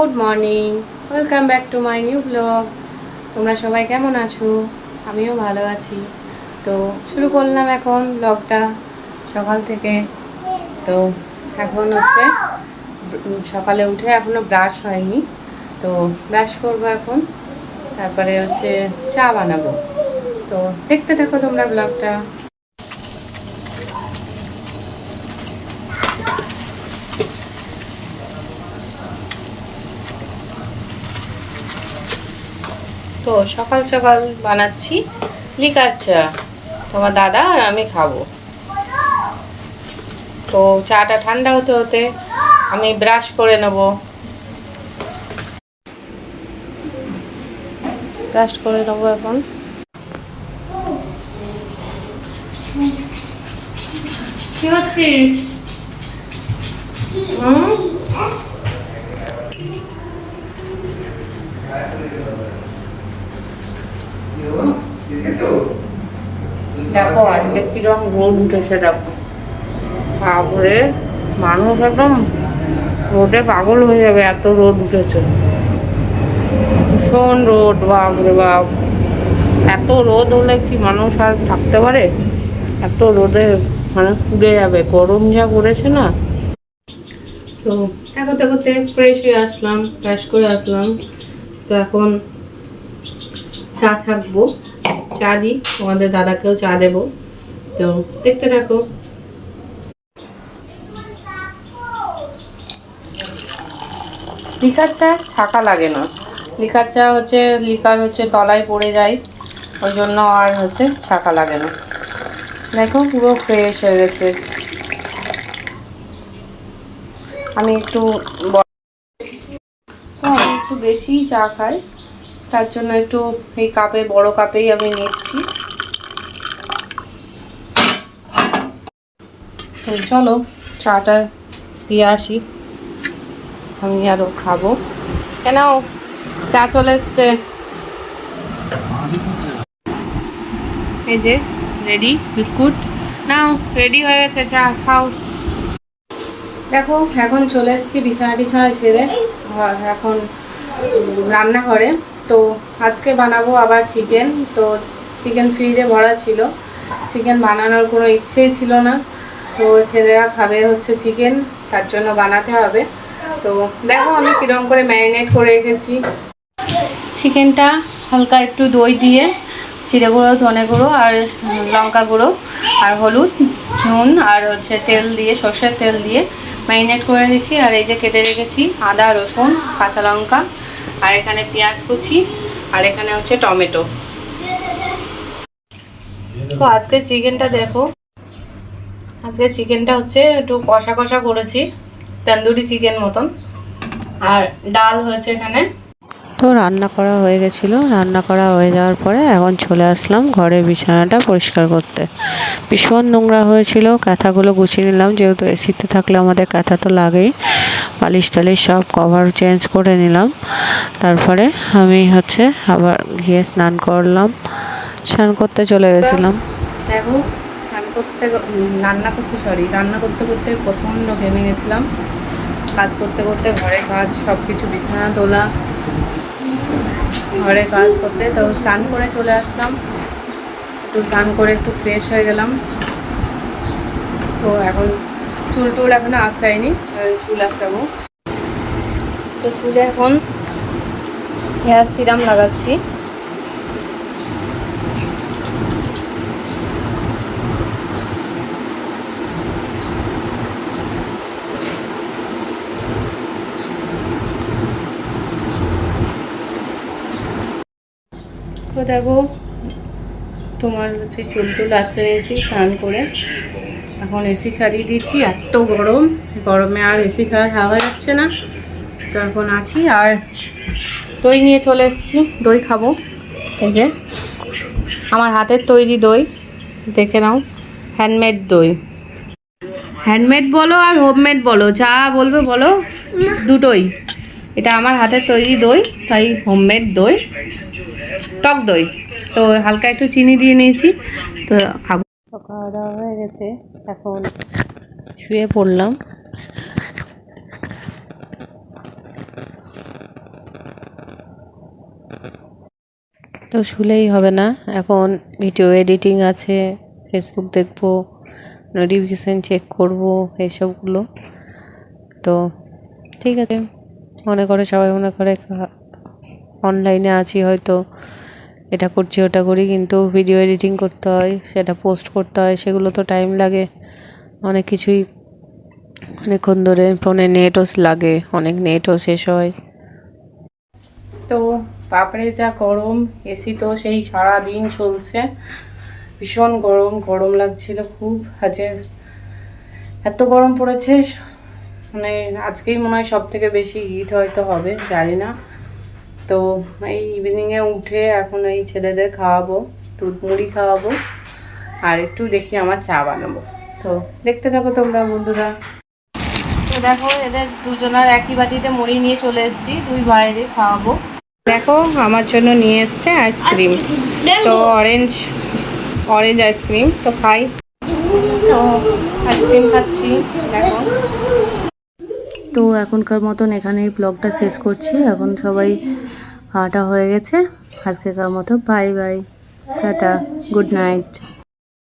Good morning welcome back to my new blog তোমরা সবাই কেমন আছো? আমিও ভালো আছি। তো শুরু করলাম এখন ব্লগটা সকাল থেকে। তো এখন হচ্ছে, সকালে উঠে এখনও ব্রাশ হয়নি। তো ব্রাশ করব এখন। তারপরে হচ্ছে চা বানাবো। তো দেখতে থাকো তোমরা ব্লগটা তো সকাল সকাল বানাচ্ছি লিকার চা। তোমার দাদা আর আমি খাব। তো চাটা ঠান্ডা হতে হতে আমি ব্রাশ করে নেব। ব্রাশ করে নেব এখন। কি হচ্ছে? হুম? দেখো, আজকে কিরম রোদ উঠেছে, দেখো। তারপরে মানুষ একদম রোদে পাগল হয়ে যাবে, এত রোদ উঠেছে। ভীষণ রোদ, বাপরে বাপ। এত রোদ হলে কি মানুষ আর থাকতে পারে? এত রোদে মানুষ পুড়ে যাবে, গরম যা পড়েছে না। তো এগোতে এগোতে ফ্রেশ হয়ে আসলাম ফ্রেশ করে আসলাম। তো এখন চা ছাকবো। চা দিই, তোমাদের দাদাকেও চা দেবো। তো দেখতে থাকো। লিকার চা ছাকা লাগে না। লিকার চা হচ্ছে, লিকার হচ্ছে তলায় পড়ে যায়, ওই জন্য আর হচ্ছে ছাকা লাগে না। দেখো, পুরো ফ্রেশ হয়ে গেছে। আমি একটু ব- একটু বেশিই চা খাই। তার জন্য একটু এই কাপে, বড় কাপেই আমি নিচ্ছি। চলো, চাটা দিয়ে আসি। আমি আরও খাব। কেন? চা চলে এসছে। এই যে রেডি বিস্কুট? নাও রেডি হয়ে গেছে, চা খাও। দেখো, এখন চলে এসেছি বিছানা টিছানা ছেড়ে এখন রান্নাঘরে। তো আজকে বানাবো আবার চিকেন তো চিকেন ফ্রিজে ভরা ছিল। চিকেন বানানোর কোনো ইচ্ছেই ছিল না। তো ছেলেরা খাবে হচ্ছে চিকেন তার জন্য বানাতে হবে। তো দেখো আমি কীরকম করে ম্যারিনেট করে রেখেছি। চিকেনটা হালকা একটু দই দিয়ে, জিরে গুঁড়ো, ধনে গুঁড়ো আর লঙ্কা গুঁড়ো আর হলুদ, নুন আর হচ্ছে তেল দিয়ে, সর্ষের তেল দিয়ে ম্যারিনেট করে রেখেছি আর এই যে কেটে রেখেছি আদা, রসুন, কাঁচা লঙ্কা। আর এখানে পেঁয়াজ কুচি, আর এখানে হচ্ছে টমেটো। তো আজকে চিকেনটা দেখো। আজকে চিকেনটা হচ্ছে একটু কষা কষা করেছি, তন্দুরি চিকেন মতন। আর ডাল হয়েছে এখানে। তো রান্না করা হয়ে গেছিল। রান্না করা হয়ে যাওয়ার পরে এখন চলে আসলাম ঘরের বিছানাটা পরিষ্কার করতে। ভীষণ নোংরা হয়েছিল, কাঁথাগুলো গুছিয়ে নিলাম, যেহেতু এসিতে থাকলে আমাদের কাঁথা তো লাগেই। বালিশ টালিশ সব কভার চেঞ্জ করে নিলাম। তারপরে আমি হচ্ছে আবার গিয়ে স্নান করলাম। স্নান করতে চলে গেছিলাম। দেখো রান্না করতে রান্না করতে সরি রান্না করতে করতে প্রচণ্ড ঘেমে গেছিলাম। কাজ করতে করতে ঘরে কাজ সব কিছু বিছানা, তোলা, ঘরে কাজ করতে। তো চান করে চলে আসলাম। একটু চান করে একটু ফ্রেশ হয়ে গেলাম। তো এখন চুল টুল এখনও আশ্রায়নি চুল আশ্রাবো তো চুলে এখন হেয়ার সিরাম লাগাচ্ছি। দেখো, তোমার হচ্ছে চুল টুল আসতে নিয়েছি স্নান করে। এখন এসি ছাড়িয়ে দিয়েছি, এত গরম। গরমে আর এসি ছাড়া খাওয়া যাচ্ছে না। তো এখন আছি আর দই নিয়ে চলে এসেছি। দই খাব। এই যে আমার হাতের তৈরি দই, দেখে নাও। হ্যান্ডমেড দই। হ্যান্ডমেড বলো আর হোমমেড বলো, যা বলবে বলো। দুটোই। এটা আমার হাতের তৈরি দই, তাই হোমমেড দই। টক দই। তো হালকা একটু চিনি দিয়ে নিয়েছি, তো খাব। খাওয়া দাওয়া হয়ে গেছে। এখন শুয়ে পড়লাম। তো শুলেই হবে না। এখন ভিডিও এডিটিং আছে ফেসবুক দেখব নোটিফিকেশান চেক করব এসবগুলো তো ঠিক আছে। মনে করে সবাই মনে করে অনলাইনে আছি হয়তো। এটা করছি, ওটা করি, কিন্তু ভিডিও এডিটিং করতে হয়, সেটা পোস্ট করতে হয়, সেগুলো তো টাইম লাগে। অনেক কিছুই অনেকক্ষণ ধরে ফোনে নেটও লাগে, অনেক নেটও শেষ হয়। তো বাপরে যা গরম এসি তো সেই সারা দিন চলছে। ভীষণ গরম গরম লাগছিল খুব। আজকে এত গরম পড়েছে মানে আজকেই মনে হয় সব থেকে বেশি হিট হয়তো হবে, জানি না। তো এই ইভিনিংয়ে উঠে এখন এই ছেলেদের খাওয়াবো, দুধ মুড়ি খাওয়াবো, আর একটু দেখি আমার চা বানাবো। তো দেখতে থাকো তোমরা বন্ধুরা। তো দেখো, এদের দুজনের একই বাটিতে মুড়ি নিয়ে চলে এসেছি, দুই বাইরে খাওয়াবো। দেখো, আমার জন্য নিয়ে এসছে আইসক্রিম। তো অরেঞ্জ অরেঞ্জ আইসক্রিম, তো খাই। তো আইসক্রিম খাচ্ছি, দেখো। তো এখনকার মতন এখানেই ব্লগটা শেষ করছি। এখন সবাই খাওয়াটা হয়ে গেছে। আজকে কার মতো bye bye tata good night.